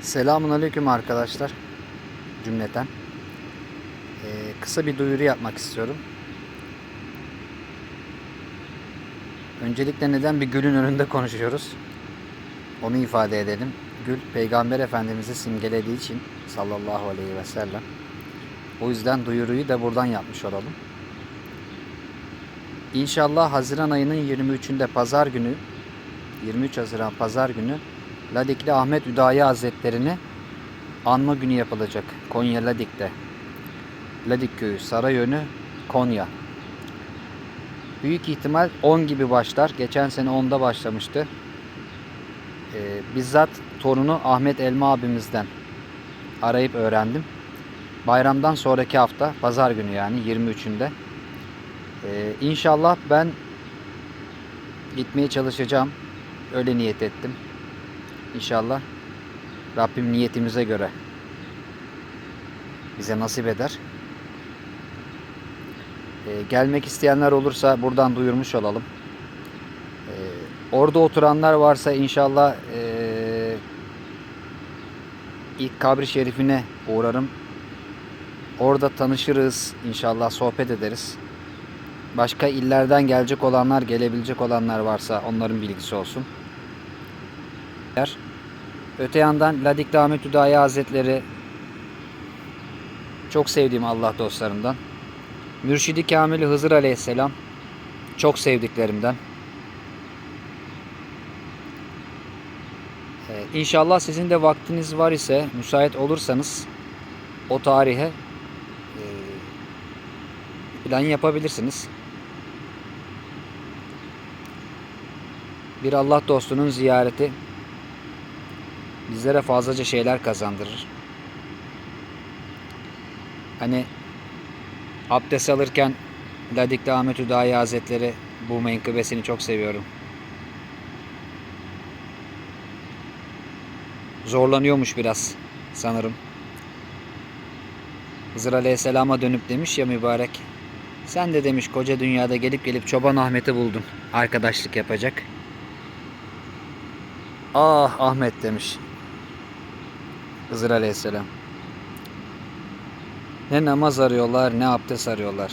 Selamun Aleyküm arkadaşlar cümleten. Ee, kısa bir duyuru yapmak istiyorum. Öncelikle neden bir gülün önünde konuşuyoruz? Onu ifade edelim. Gül Peygamber Efendimiz'i simgelediği için sallallahu aleyhi ve sellem. O yüzden duyuruyu da buradan yapmış olalım. İnşallah Haziran ayının 23'ünde pazar günü 23 Haziran pazar günü Ladikli Ahmet Üdayi Hazretlerini anma günü yapılacak Konya Ladik'te. Ladik köyü Sarayönü Konya. Büyük ihtimal 10 gibi başlar. Geçen sene 10'da başlamıştı. Ee, bizzat torunu Ahmet Elma abimizden arayıp öğrendim. Bayramdan sonraki hafta pazar günü yani 23'ünde. Ee, inşallah ben gitmeye çalışacağım. Öyle niyet ettim. İnşallah Rabbim niyetimize göre bize nasip eder. Ee, gelmek isteyenler olursa buradan duyurmuş olalım. Ee, orada oturanlar varsa inşallah ee, ilk kabri şerifine uğrarım. Orada tanışırız. inşallah sohbet ederiz. Başka illerden gelecek olanlar, gelebilecek olanlar varsa onların bilgisi olsun. Öte yandan Ladikli Ahmet Hüdayi Hazretleri çok sevdiğim Allah dostlarından. Mürşidi Kamili Hızır Aleyhisselam çok sevdiklerimden. Ee, İnşallah sizin de vaktiniz var ise müsait olursanız o tarihe e, plan yapabilirsiniz. Bir Allah dostunun ziyareti bizlere fazlaca şeyler kazandırır. Hani abdest alırken Ladikli Ahmet Hüdayi Hazretleri bu menkıbesini çok seviyorum. Zorlanıyormuş biraz sanırım. Hızır Aleyhisselam'a dönüp demiş ya mübarek. Sen de demiş koca dünyada gelip gelip Çoban Ahmet'i buldun. Arkadaşlık yapacak. Ah Ahmet demiş. Hızır Aleyhisselam. Ne namaz arıyorlar ne abdest arıyorlar.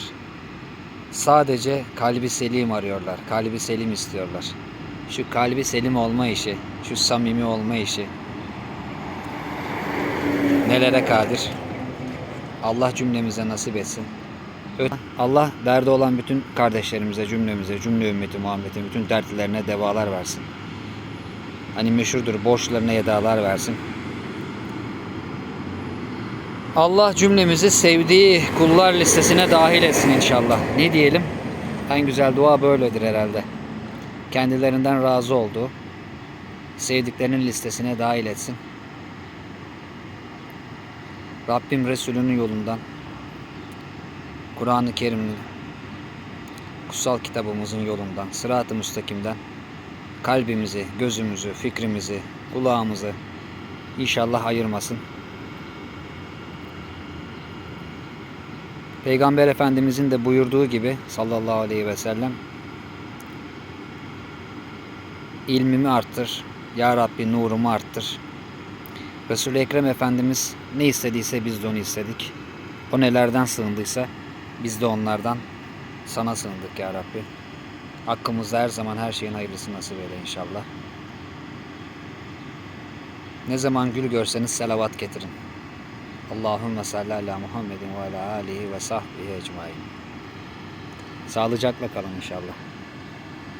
Sadece kalbi selim arıyorlar. Kalbi selim istiyorlar. Şu kalbi selim olma işi, şu samimi olma işi. Nelere kadir. Allah cümlemize nasip etsin. Allah derdi olan bütün kardeşlerimize, cümlemize, cümle ümmeti Muhammed'in bütün dertlerine devalar versin. Hani meşhurdur borçlarına edalar versin. Allah cümlemizi sevdiği kullar listesine dahil etsin inşallah. Ne diyelim? En güzel dua böyledir herhalde. Kendilerinden razı olduğu, sevdiklerinin listesine dahil etsin. Rabbim Resulünün yolundan, Kur'an-ı Kerim'in, kutsal kitabımızın yolundan, sırat-ı müstakimden kalbimizi, gözümüzü, fikrimizi, kulağımızı inşallah ayırmasın. Peygamber Efendimizin de buyurduğu gibi sallallahu aleyhi ve sellem ilmimi arttır, Ya Rabbi nurumu arttır. Resul-i Ekrem Efendimiz ne istediyse biz de onu istedik. O nelerden sığındıysa biz de onlardan sana sığındık Ya Rabbi. Hakkımızda her zaman her şeyin hayırlısı nasip eyle inşallah. Ne zaman gül görseniz selavat getirin. Allahümme salli ala Muhammedin ve ala alihi ve sahbihi ecmain. Sağlıcakla kalın inşallah.